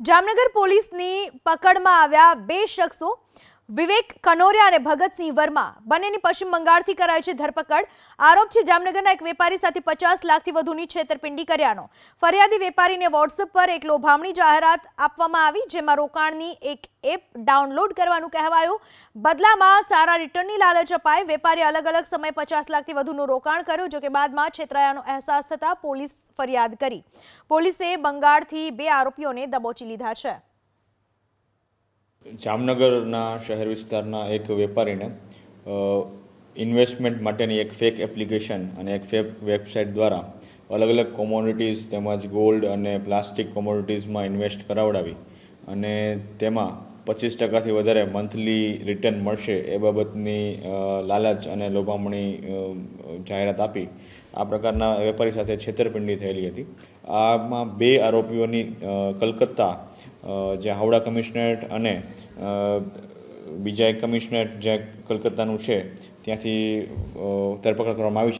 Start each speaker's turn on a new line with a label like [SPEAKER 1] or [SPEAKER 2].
[SPEAKER 1] જામનગર પોલીસની પકડમાં આવ્યા બે શખ્સો વિવેક કનોરિયા અને ભગતસિંહ વર્મા બંનેની પશ્ચિમ બંગાળથી કરાઈ છે ધરપકડ. આરોપ છે જામનગરના એક વેપારી સાથે પચાસ લાખથી વધુની છેતરપિંડી કર્યાનો. ફરિયાદી વેપારીને વોટ્સએપ પર એક લોભામણી જાહેરાત આપવામાં આવી, જેમાં રોકાણની એક એપ ડાઉનલોડ કરવાનું કહેવાયું. બદલામાં સારા રિટર્નની લાલચ અપાય વેપારીએ અલગ અલગ સમયે પચાસ લાખથી વધુનું રોકાણ કર્યું, જોકે બાદમાં છેતરાયાનો અહેસાસ થતાં પોલીસ ફરિયાદ કરી. પોલીસે બંગાળથી બે આરોપીઓને દબોચી લીધા છે.
[SPEAKER 2] જામનગરના શહેર વિસ્તારના એક વેપારીને ઇન્વેસ્ટમેન્ટ માટેની એક ફેક એપ્લિકેશન અને એક ફેક વેબસાઇટ દ્વારા અલગ અલગ કોમોડિટીઝ તેમજ ગોલ્ડ અને પ્લાસ્ટિક કોમોડિટીઝમાં ઇન્વેસ્ટ કરાવડાવી અને તેમાં પચીસ ટકાથી વધારે મંથલી રિટર્ન મળશે એ બાબતની લાલચ અને લોભામણી જાહેરાત આપી. આ પ્રકારના વેપારી સાથે છેતરપિંડી થયેલી હતી. આમાં બે આરોપીઓની કલકત્તા જે હાવડા કમિશનરેટ અને બીજા એક કમિશનરેટ જે કલકત્તાનું છે, ત્યાંથી ધરપકડ કરવામાં આવી છે.